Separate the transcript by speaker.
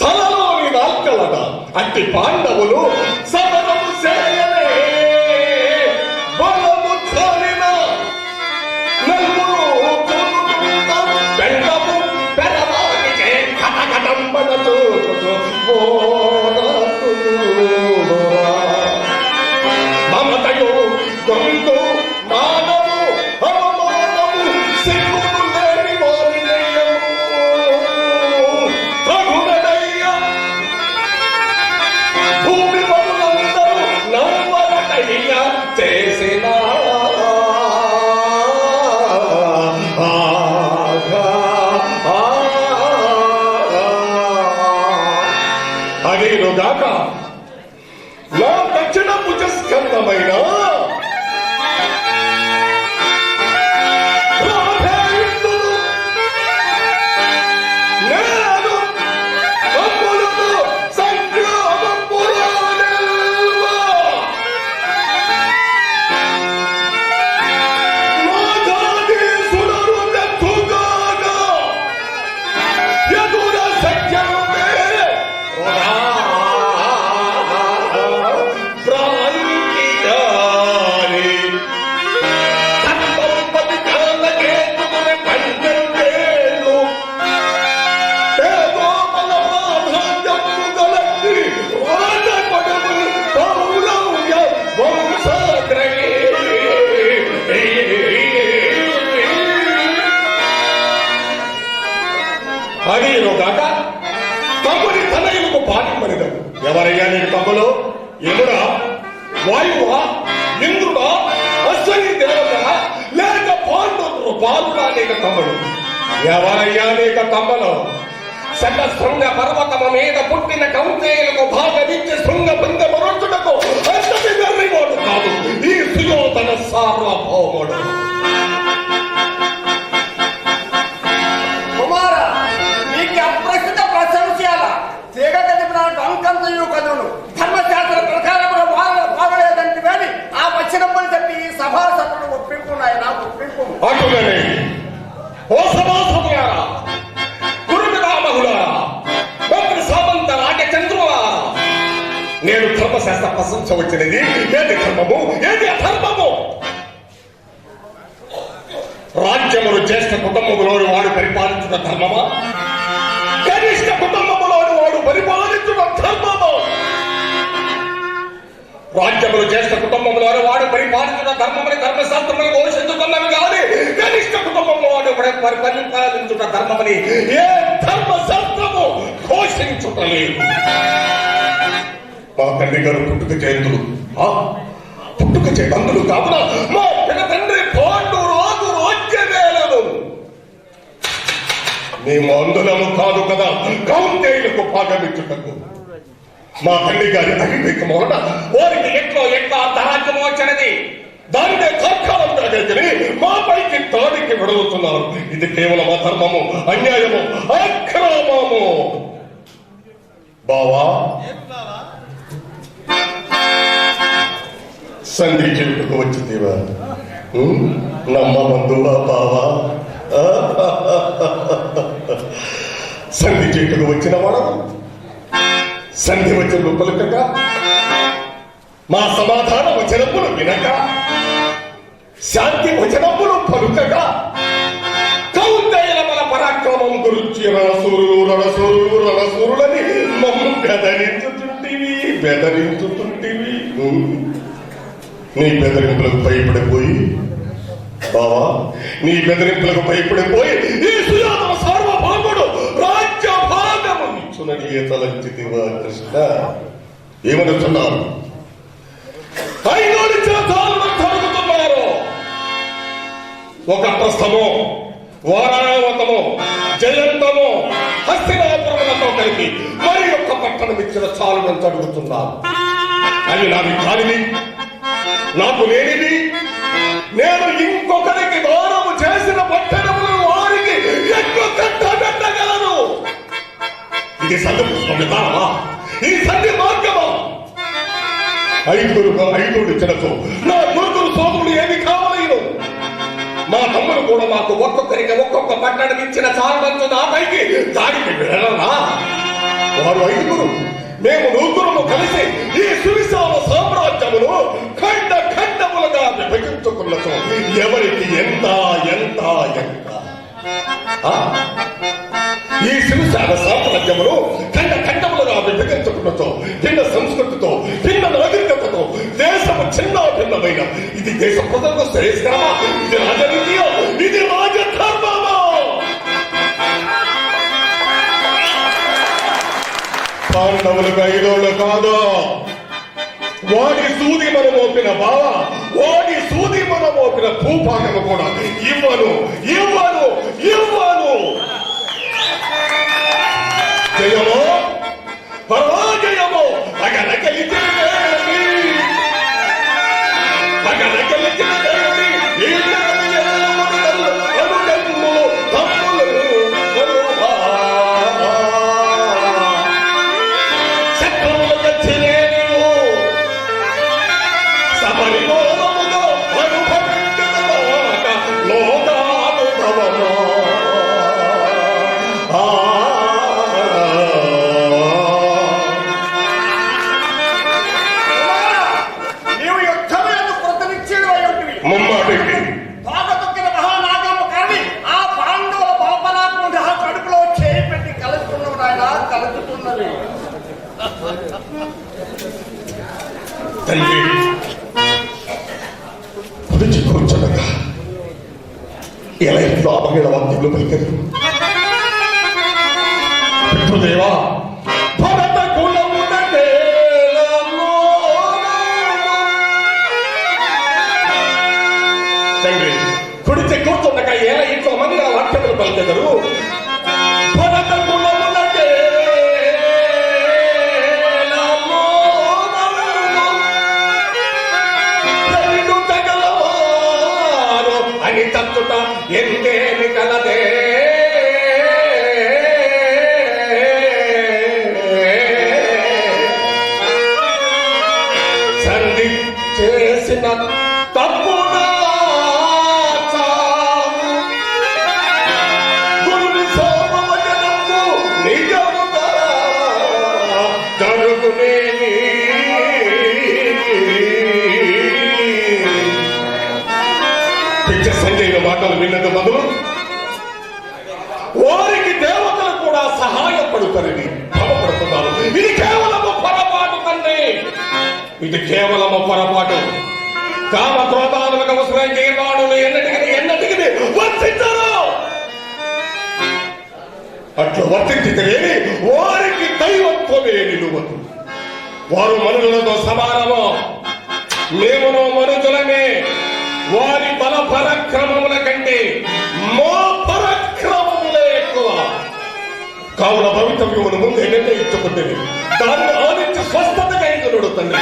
Speaker 1: తలలోని నాల్కలట అట్టి పాండవులు సదనము చేయలే. బలము చాలిన నలుగురు అదేనుగాక నా దక్షిణ భుజస్కందమైన అడిగిన కాక తమ్ముని తనయులకు పాటింపనిదడు ఎవరయ్యా నీకు తమ్ములు ఎముడా వాయువా ఇంద్రుడా అశ్వని దేవత లేక పాండవుడు బాలుడా నీకు తమ్ముడు ఎవరయ్యా నీకు తమ్ములు శత శృంగ పర్వతము రాజ్యములు జ్యేష్ఠ కుటుంబములోని వాడు పరిపాలించుట ధర్మమా? కనిష్ట కుటుంబములోని వాడు పరిపాలించుట ధర్మమా? రాజ్యములు జ్యేష్ఠ కుటుంబంలోని వాడు పరిపాలించిన ధర్మమని ధర్మశాస్త్రములు ఘోషించుతున్నవి కాదు కనిష్ట కుటుంబంలో వాడు పరిపాలించుట ధర్మమని ఏ ధర్మశాస్త్రము ఘోషించుటలేదు. మా తండ్రి గారు పుట్టుక జయంతులు పుట్టుక జయంతులు కావున మా పిల్ల మేము అందులము కాదు కదా. కౌంటేయులకు పాఠమిచ్చుటకు మా తల్లి గారి అవివేకం మొదట వారికి ఎట్లో ఎట్లా అర్ధరాజ్యము వచ్చినది? దానినే తర్కాలం మాపైకి మా పైకి ఇది కేవలం అధర్మము అన్యాయము అక్రమము. బావా సంధి చెట్టుకు వచ్చిందివా నమ్మ బంధువా బావా? సంధి చెట్టుకు వచ్చిన వాడు సంధి వచ్చిన పలుకక మా సమాధాన వచనములు వినక శాంతి వచనములు పలుకక కౌందయ్యల మన పరాక్రమం గురించి రణసూరులు రణసూరులు రణసూరులని మమ్ము బెదరించుతుంటివి బెదరించుతుంటివి. నీ బెదరింపులకు భయపడిపోయి బావా నీ బెదరింపులకు భయపడిపోయి ఈ భాగము తలంచితివా కృష్ణ ఏమనుతున్నారు ఒక ప్రస్థము వారావతము జయంతము హస్తినాపురములతో కలిపి మరి యొక్క పట్టణం ఇచ్చిన చాలును అడుగుతున్నాను అది నాది కానివి నాకు లేనిది. నేను ఇంకొకరికి దానము చేసిన పట్టణము ఇది సంధి పుష్పమితారా ఈ సంధి మార్గమా? ఐదుగురు ఐదుగురు ఇచ్చినతో నా గురుతులు సోదరుడు ఏమి కావలేను. మా తమ్ముడు కూడా మాకు ఒక్కొక్కరికి ఒక్కొక్క పట్టణం ఇచ్చిన సారవంతు నా పైకి దాడికి వెళ్ళరా వారు ఐదుగురు మేము నూతురము కలిసి ఈ సువిశాల సామ్రాజ్యమును ఖండ ఖండములుగా విభజించుకున్నతో ఎవరికి ఎంత ఎంత ఎంత? ఆ? ఈ సువిశాల సామ్రాజ్యమును ఖండ ఖండములుగా విభజించుకున్నచో భిన్న సంస్కృతితో భిన్న నాగరికతతో దేశము చిన్న భిన్నమైన ఇది దేశ ప్రజలకు శ్రేయస్కరమా ఇది రాజనీతియో? ఇది రాజధర్మమో? పాండవులకు ఐదోళ్ళు కాదు? వాడి సూది మనం మోపిన బావ వాడి సూది మనం మోపిన భూభాగము కూడా ఇవ్వను ఇవ్వను ఇవ్వను. తండ్రి పొడిచి కూర్చుండగా ఎలా ఇంట్లో అపగడ వాక్యములు పలికారు పితృదేవా భరత తండ్రి కూర్చుండగా ఎలా ఇంట్లో మంది నా వాక్యములు పలికెదరు? విన్నది మొదలు వారికి దేవతలు కూడా సహాయపడుతారని భ్రమపడుతున్నారు ఇది కేవలము పొరపాటు తండ్రి. ఇది కేవలము పొరపాటు. కామ క్రోధాలకు అవసరం చేయవాడు ఎన్నటికి ఎన్నటికి వర్తించరు. అట్లా వర్తించితేనేమి వారికి దైవత్వమే నిలువదు. వారు మనుషులతో సమానము. మేమును మనుషులమే వారి బల పరాక్రమముల కంటే మా పరాక్రమములే ఎక్కువ. కావున భవితవ్యమును ముందే నిర్ణయించుకుంటుంది దాన్ని ఆదిత్య స్వస్థత కైగలుడు తండ్రి